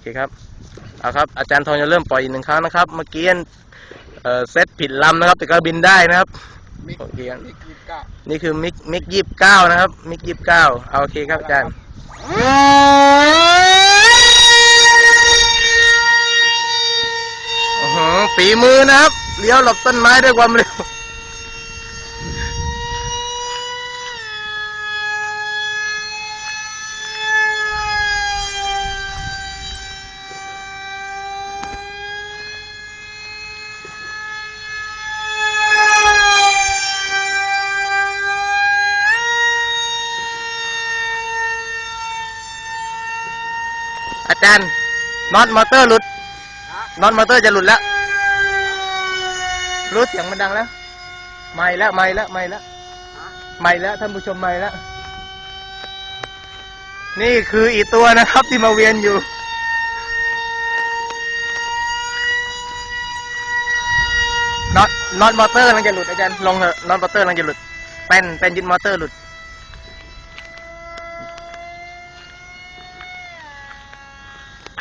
เคครับเอาครับอาจารย์ทองจะเริ่มปล่อยอีกหนึ่งครั้งนะครับ เมื่อกี้เอ่อเซตผิดลำนะครับ แต่ก็บินได้นะครับมิกโอเคครับมิกยี่สิบเก้านี่คือมิกมิกยี่สิบเก้านะครับ มิกยี่สิบเก้าเอาโอเคครับอาจารย์อื้อหือฝีมือนะครับเลี้ยวหลบต้นไม้ด้วยความเร็ว อาจารย์น็อตมอเตอร์หลุดน็อตมอเตอร์จะหลุดแล้ว รู้เสียงมันดังแล้ว ไม่แล้วไม่แล้วไม่แล้วไม่แล้วท่านผู้ชมไม่แล้ว นี่คืออีกตัวนะครับที่มาเวียนอยู่ น็อตน็อตมอเตอร์กำลังจะหลุดอาจารย์ลงเถอะน็อตมอเตอร์กำลังจะหลุดแป้นแป้นยึดมอเตอร์หลุด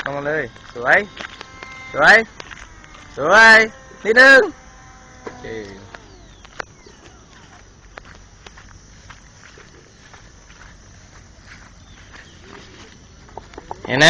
ลงมาเลย สวย สวย สวย นิดนึงโอเคเห็นไหม